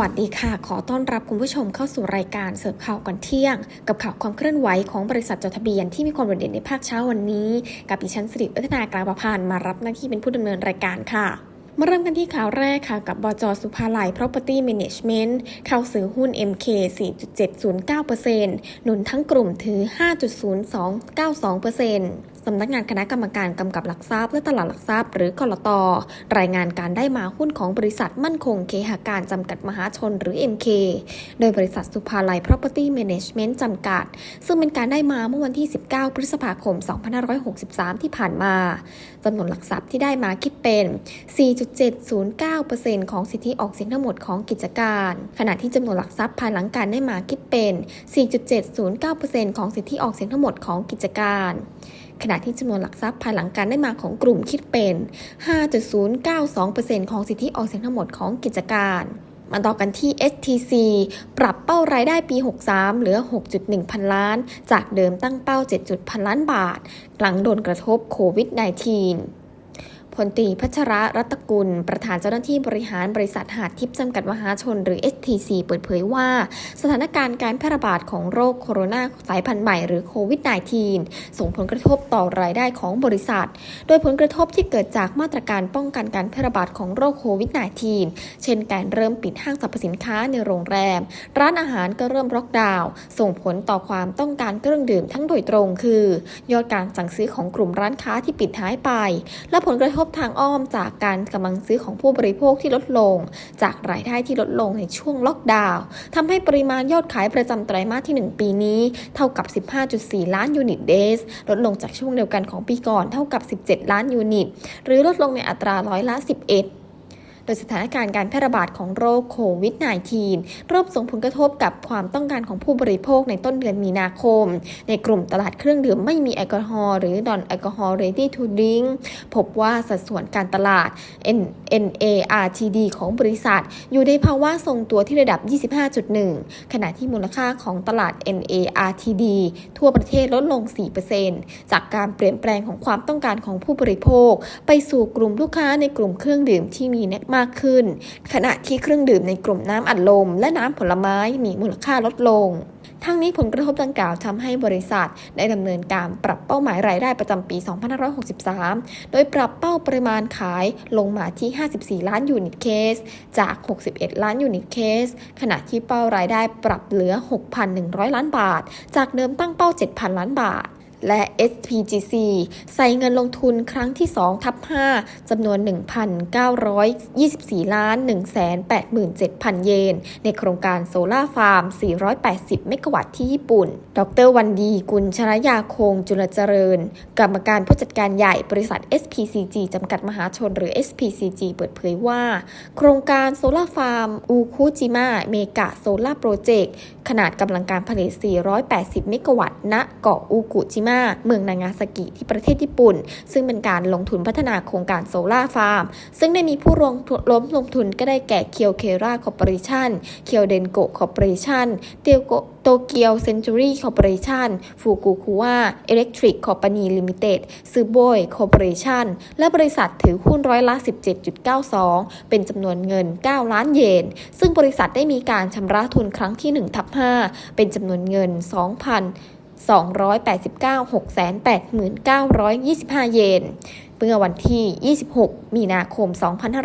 วัสดีค่ะ ขอต้อนรับคุณผู้ชมเข้าสู่รายการเสิร์ฟข่าวก่อนเที่ยง กับข่าวความเคลื่อนไหวของบริษัทจดทะเบียนที่มีความโดดเด่นในภาคเช้าวันนี้ กับดิฉันสิริวัฒนากลาประพานมารับหน้าที่เป็นผู้ดำเนินรายการค่ะมาเริ่มกันที่ข่าวแรกค่ะ กับบจสุภาลัย Property Management เข้าซื้อหุ้น MK 4.709%หนุนทั้งกลุ่มถือ 5.0292% สำนักงานคณะกรรมการกำกับหลักทรัพย์และตลาดหลักทรัพย์หรือกลตรายงานการได้มาหุ้นของบริษัทมั่นคงเคหาการจำกัดมหาชนหรือ MK โดยบริษัทสุภาลัย Property Management จำกัด ซึ่งเป็นการได้มาเมื่อวันที่ 19 พฤษภาคม 2563 ที่ผ่านมาจำนวนหลักทรัพย์ที่ได้มาคิดเป็น 4.709%ของสิทธิออกเสียงทั้งหมดของกิจการ ขณะที่จำนวนหลักทรัพย์ภายหลังการได้มาคิดเป็น 4.709%ของสิทธิออกเสียงทั้งหมดของกิจการขณะที่จำนวนหลักทรัพย์ภายหลังการได้มาของกลุ่มคิดเป็น 5.092%ของสิทธิออกเสียงทั้งหมดของกิจการมาต่อกันที่ STC ปรับเป้ารายได้ปี 63 เหลือ 6.1 พันล้าน จากเดิมตั้งเป้า7พันล้านบาท หลังโดนกระทบโควิด -19 พลตรีพัชระรัตกุล ประธานเจ้าหน้าที่บริหารบริษัทหาดทิพย์จำกัดมหาชน หรือ STC เปิดเผยว่า สถานการณ์การแพร่ระบาดของโรคโคโรนาสายพันธุ์ใหม่หรือโควิด -19 ส่งผลกระทบต่อรายได้ของบริษัท โดยผลกระทบที่เกิดจากมาตรการป้องกันการแพร่ระบาดของโรคโควิด -19 เช่นการเริ่มปิดห้างสรรพสินค้าในโรงแรม ร้านอาหารก็เริ่มล็อกดาวน์ส่งผลต่อความต้องการเครื่องดื่มทั้งโดยตรง คือ ยอดการสั่งซื้อของกลุ่มร้านค้าที่ปิดหายไป และผลกระทบบทางอ้อมจากการกำลังซื้อของผู้บริโภคที่ลดลง จากรายได้ที่ลดลงในช่วงล็อกดาวน์ทำให้ปริมาณยอดขายประจำไตรมาสที่ 1 ปีนี้ เท่ากับ 15.4 ล้านยูนิตเดสลดลงจากช่วงเดียวกันของปีก่อนเท่ากับ 17 ล้านยูนิต หรือลดลงในอัตราร้อยละ 11 โดยสถานการณ์การแพร่ระบาดของโรคโควิด -19 เริ่มส่งผลกระทบกับความต้องการของผู้บริโภคในต้นเดือนมีนาคม ในกลุ่มตลาดเครื่องดื่มไม่มีแอลกอฮอล์หรือ non alcohol ready to drink พบว่าสัดส่วนการตลาด NARTD ของบริษัท อยู่ในภาวะทรงตัวที่ระดับ 25.1 ขณะที่มูลค่าของตลาด NARTD ทั่วประเทศลดลง 4%จากการเปลี่ยนแปลงของความต้องการของผู้บริโภค ไปสู่กลุ่มลูกค้าในกลุ่มเครื่องดื่มที่มีมากขึ้น ขณะที่เครื่องดื่มในกลุ่มน้ำอัดลม และน้ำผลไม้มีมูลค่าลดลง ทั้งนี้ผลกระทบดังกล่าวทำให้บริษัทได้ดำเนินการปรับเป้าหมายรายได้ประจำปี 2563 โดยปรับเป้าปริมาณขายลงมาที่ 54 ล้านยูนิตเคส จาก 61 ล้านยูนิตเคส ขณะที่เป้ารายได้ปรับเหลือ 6,100 ล้านบาท จากเดิมตั้งเป้า 7,000 ล้านบาท และ SPGC ใส่เงินลงทุนครั้งที่2ทับ5จำนวน 1,924 ล้าน 187,000 เยน ในโครงการโซลาร์ฟาร์ม 480 เมกะวัตต์ที่ญี่ปุ่น ดรวันดีกุลชรยาคงจุลเจริญ กรรมการผู้จัดการใหญ่บริษัท SPCG จำกัดมหาชนหรือ SPCG เปิดเผยว่า โครงการโซลาฟาร์ม อูคุจิมะเมกะโซลาโปรเจกต์ขนาดกำลังการผลิต 480 เมกะวัตต์ณเกาะอูกุจิมะเมืองนางาซากิที่ประเทศญี่ปุ่น ซึ่งเป็นการลงทุนพัฒนาโครงการโซลาร์ฟาร์ม ซึ่งได้มีผู้ร่วมล้มลงทุนก็ได้แก่เคียวเคราคอร์ปอเรชั่น เคียวเดนโกคอร์ปอเรชั่น เตียวโกโตเกียวเซนจูรี่คอร์ปอเรชั่นฟูกุคุวาเอเล็กทริกคอร์ปานีลิมิเต็ดซูโบยคอร์ปอเรชั่นและบริษัทถือหุ้นร้อยละ 17.92 เป็นจำนวนเงิน 9 ล้านเยน ซึ่งบริษัทได้มีการชำระทุนครั้งที่1ทับ5เป็นจำนวนเงิน 2,000 289 689,25 เยน เมื่อวันที่ 26 มีนาคม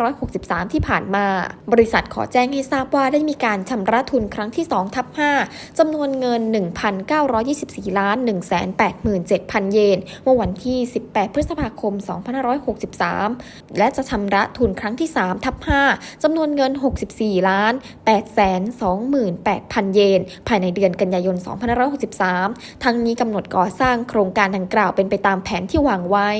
2563 ที่ผ่านมา บริษัทขอแจ้งให้ทราบว่าได้มีการชำระทุนครั้งที่ 2 ทับ 5 จำนวนเงิน 1,924 ล้าน 187,000 เยน เมื่อวันที่ 18 พฤษภาคม 2563 และจะชำระทุนครั้งที่ 3 ทับ 5 จำนวนเงิน 64 ล้าน 828,000 เยน ภายในเดือนกันยายน 2563 ทั้งนี้กำหนดก่อสร้างโครงการดังกล่าวเป็นไปตามแผนที่วางไว้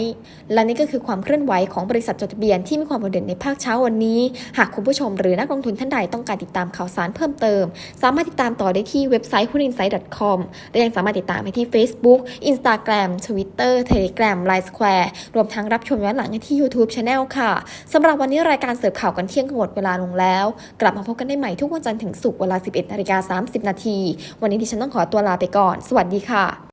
และนี่ก็คือความเคลื่อนไหวของบริษัทจดทะเบียนที่มีความโดดเด่นในภาคเช้าวันนี้ หากคุณผู้ชมหรือนักลงทุนท่านใดต้องการติดตามข่าวสารเพิ่มเติม สามารถติดตามต่อได้ที่เว็บไซต์หุ้น insight com และยังสามารถติดตามไปที่ Facebook Instagram Twitter Telegram Line Square รวมทั้งรับชมย้อนหลังได้ที่ YouTube Channel ค่ะสำหรับวันนี้รายการเสิร์ฟข่าวกันเที่ยงหมดเวลาลงแล้ว กลับมาพบกันได้ใหม่ทุกวันจันทร์ถึงศุกร์เวลา 11นาฬิกา30 นาที วันนี้ดิฉันต้องขอตัวลาไปก่อน สวัสดีค่ะ